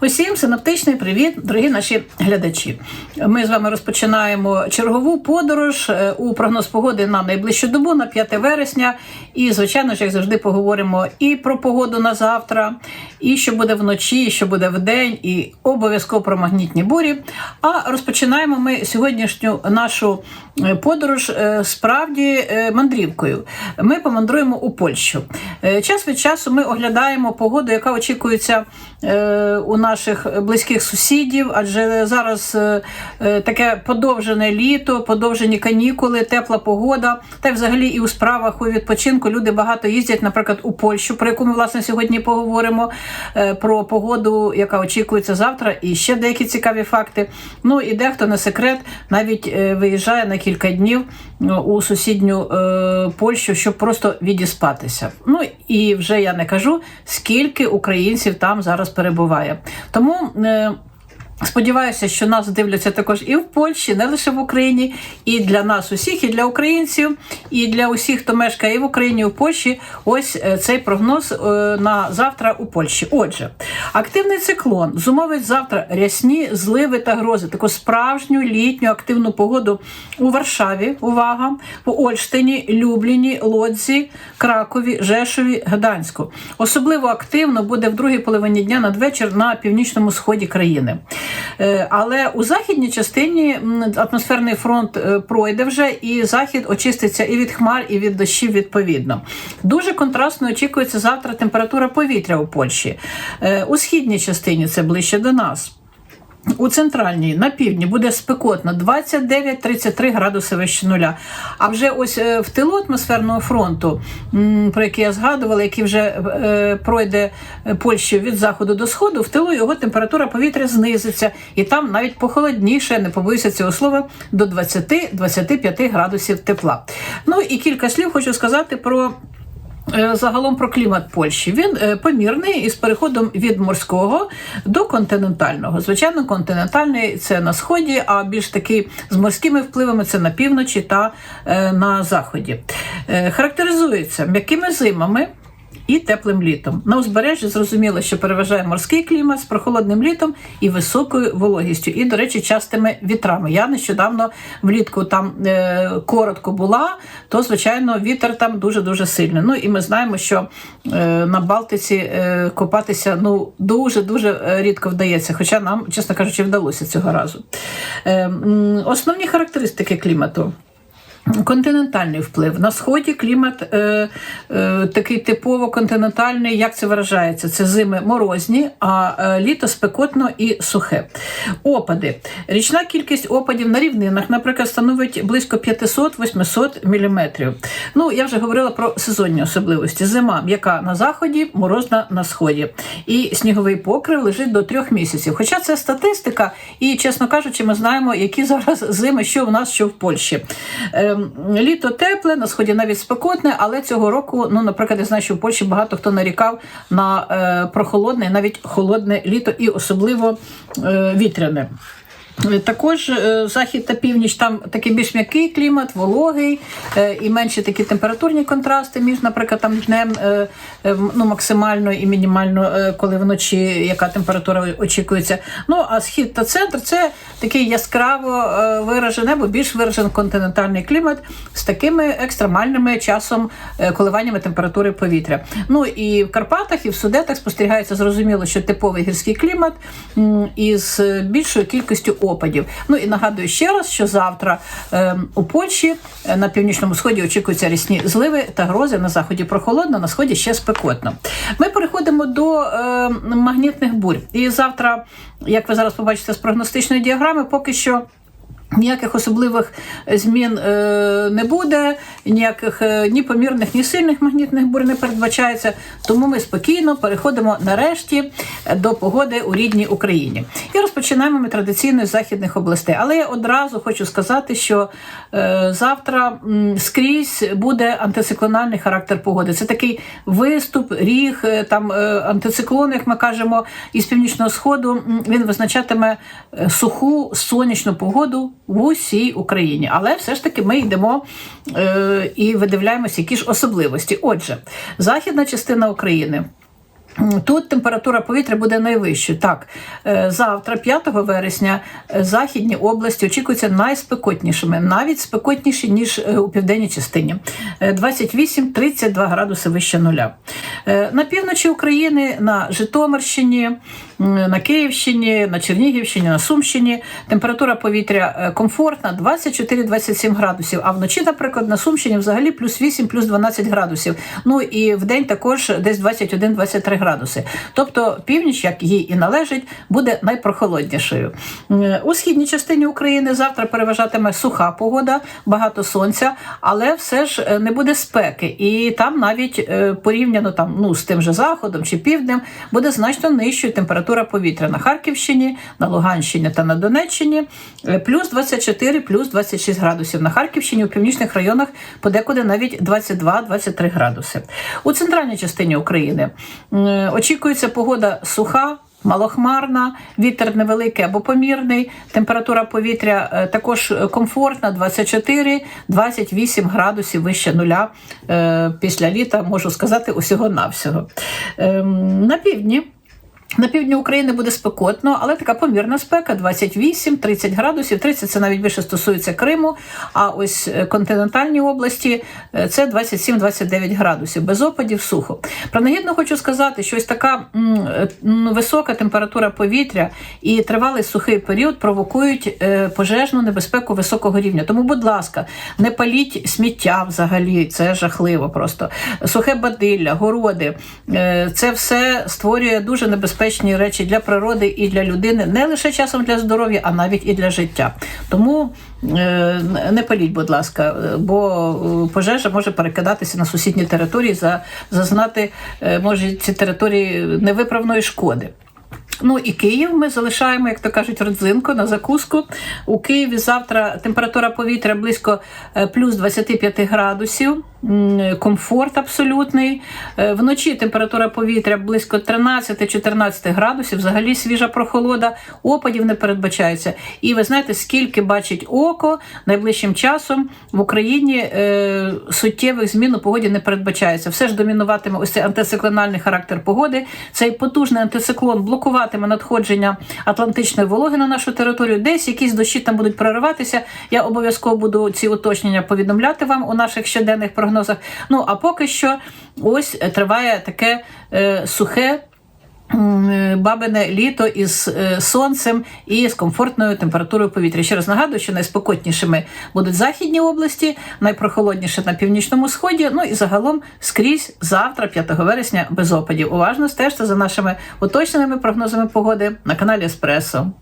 Усім синоптичний привіт, дорогі наші глядачі. Ми з вами розпочинаємо чергову подорож е, у прогноз погоди на найближчу добу, на 5 вересня. І, звичайно ж, як завжди, поговоримо і про погоду на завтра, і що буде вночі, і що буде вдень, і обов'язково про магнітні бурі. А розпочинаємо ми сьогоднішню нашу е, подорож е, справді мандрівкою. Ми помандруємо у Польщу. Час від часу ми оглядаємо погоду, яка очікується у наших близьких сусідів, адже зараз е, е, таке подовжене літо, подовжені канікули, тепла погода. Та й взагалі і у справах у відпочинку люди багато їздять, наприклад, у Польщу, про яку ми власне сьогодні поговоримо. е, Про погоду, яка очікується завтра, і ще деякі цікаві факти. Ну і дехто не секрет навіть виїжджає на кілька днів у сусідню Польщу, щоб просто відіспатися. Ну і вже я не кажу, скільки українців там зараз перебуває. Тому. Сподіваюся, що нас дивляться також і в Польщі, не лише в Україні, і для нас усіх, і для українців, і для усіх, хто мешкає і в Україні, і в Польщі. Ось е, цей прогноз е, на завтра у Польщі. Отже, активний циклон зумовить завтра рясні зливи та грози, таку справжню літню активну погоду у Варшаві. Увага, у Ольштині, Любліні, Лодзі, Кракові, Жешові, Гданську. Особливо активно буде в другій половині дня надвечір на північному сході країни. Е, Але у західній частині атмосферний фронт е, пройде вже, і захід очиститься і від хмар, і від дощів відповідно. Дуже контрастно очікується завтра температура повітря у Польщі. Е, У східній частині це ближче до нас. У центральній на півдні буде спекотно 29-33 градуси вище нуля. А вже ось е, в тилу атмосферного фронту, про який я згадувала, який вже е, пройде Польщу від заходу до сходу, в тилу його температура повітря знизиться, і там навіть похолодніше, не побоюся цього слова, до 20-25 градусів тепла. Ну і кілька слів хочу сказати про. Е, Загалом про клімат Польщі він е, помірний із переходом від морського до континентального. Звичайно, континентальний це на сході, а більш такий з морськими впливами це на півночі та е, на заході. Характеризується м'якими зимами. І теплим літом. На узбережжі зрозуміло, що переважає морський клімат з прохолодним літом і високою вологістю, і, до речі, частими вітрами. Я нещодавно влітку там е, коротко була, то звичайно вітер там дуже дуже сильний. Ну і ми знаємо, що е, на Балтиці е, копатися ну дуже дуже рідко вдається, хоча нам, чесно кажучи, вдалося цього разу. Е, основні характеристики клімату. Континентальний вплив на сході клімат е, е, такий типово континентальний. Як це виражається? Це зими морозні, а е, літо спекотно і сухе. Опади. Річна кількість опадів на рівнинах, наприклад, становить близько 500-800 мм. Ну, я вже говорила про сезонні особливості. Зима м'яка на заході, морозна на сході. І сніговий покрив лежить до трьох місяців. Хоча це статистика, і, чесно кажучи, ми знаємо, які зараз зими, що в нас, що в Польщі. Е, Літо тепле, на сході навіть спекотне, але цього року, ну, наприклад, я знаю, що в Польщі багато хто нарікав на е, прохолодне, навіть холодне літо, і особливо е, вітряне. Е, Також е, захід та північ там такий більш м'який клімат, вологий е, і менші такі температурні контрасти між, наприклад, там днем ну, максимально і мінімально, коли вночі яка температура очікується. Ну а схід та центр це такий яскраво виражений або більш виражений континентальний клімат з такими екстремальними часом коливаннями температури повітря. Ну і в Карпатах, і в Судетах спостерігається зрозуміло, що типовий гірський клімат із більшою кількістю опадів. Ну і нагадую ще раз, що завтра е, у Польщі е, на північному сході очікуються рісні зливи та грози. На заході прохолодно, на сході ще спекотно. Ми переходимо до е, магнітних бурь. І завтра, як ви зараз побачите з прогностичної діаграми, поки що. Ніяких особливих змін е, не буде, ніяких е, ні помірних, ні сильних магнітних бурь не передбачається. Тому ми спокійно переходимо нарешті до погоди у рідній Україні. І розпочинаємо ми традиційно з західних областей. Але я одразу хочу сказати, що е, завтра скрізь буде антициклональний характер погоди. Це такий виступ, ріг, там антициклон, як ми кажемо, із північного сходу. Він визначатиме суху сонячну погоду в усій Україні. Але все ж таки ми йдемо е, і видивляємося, які ж особливості. Отже, західна частина України. Тут температура повітря буде найвищою. Так, е, завтра, 5 вересня, е, західні області очікуються найспекотнішими, навіть спекотніші, ніж е, у південній частині. Е, 28-32 градуси вище нуля. На півночі України, на Житомирщині, на Київщині, на Чернігівщині, на Сумщині температура повітря е, комфортна 24-27 градусів. А вночі, наприклад, на Сумщині взагалі плюс 8, плюс 12 градусів. Ну і в день також десь 21-23 градуси. Тобто північ, як їй і належить, буде найпрохолоднішою. У східній частині України завтра переважатиме суха погода, багато сонця, але все ж е, не буде спеки. І там навіть е, порівняно там ну з тим же заходом чи півднем буде значно нижчою температура повітря на Харківщині, на Луганщині та на Донеччині. е, Плюс 24, плюс 26 градусів. На Харківщині у північних районах подекуди навіть 22-23 градуси. У центральній частині України е, очікується погода суха. Малохмарна, вітер невеликий або помірний, температура повітря е, також комфортна 24-28 градусів вище нуля після літа, можу сказати, усього навсього. Ем, На півдні на півдні України буде спекотно, але така помірна спека 28-30 градусів. 30 це навіть більше стосується Криму. А ось е, континентальні області це 27-29 градусів. Без опадів сухо. Принагідно хочу сказати, що ось така е, м, висока температура повітря і тривалий сухий період провокують е, пожежну небезпеку високого рівня. Тому, будь ласка, не паліть сміття взагалі. Це жахливо просто. Сухе бадилля, городи. Це все створює дуже небезпечні речі для природи і для людини, не лише часом для здоров'я, а навіть і для життя. Тому е, не паліть, будь ласка, е, бо е, пожежа може перекидатися на сусідні території, зазнати може ці території невиправної шкоди. Ну і Київ ми залишаємо, як то кажуть, родзинку на закуску. У Києві завтра температура повітря близько плюс 25 градусів, комфорт абсолютний. Е, Вночі температура повітря близько 13-14 градусів, взагалі свіжа прохолода, опадів не передбачається. І ви знаєте, скільки бачить око найближчим часом в Україні е, суттєвих змін у погоді не передбачається. Все ж домінуватиме ось цей антициклональний характер погоди. Цей потужний антициклон блокуватиме надходження атлантичної вологи на нашу територію. Десь якісь дощі там будуть прориватися. Я обов'язково буду ці уточнення повідомляти вам у наших щоденних прогнозах. Ну а поки що, ось триває таке е, сухе. е, Бабине літо із е, сонцем і з комфортною температурою повітря. Ще раз нагадую, що найспекотнішими будуть західні області, найпрохолодніше на північному сході. Ну і загалом скрізь завтра, 5 вересня, без опадів. Уважно стежте за нашими уточненими прогнозами погоди на каналі Еспресо.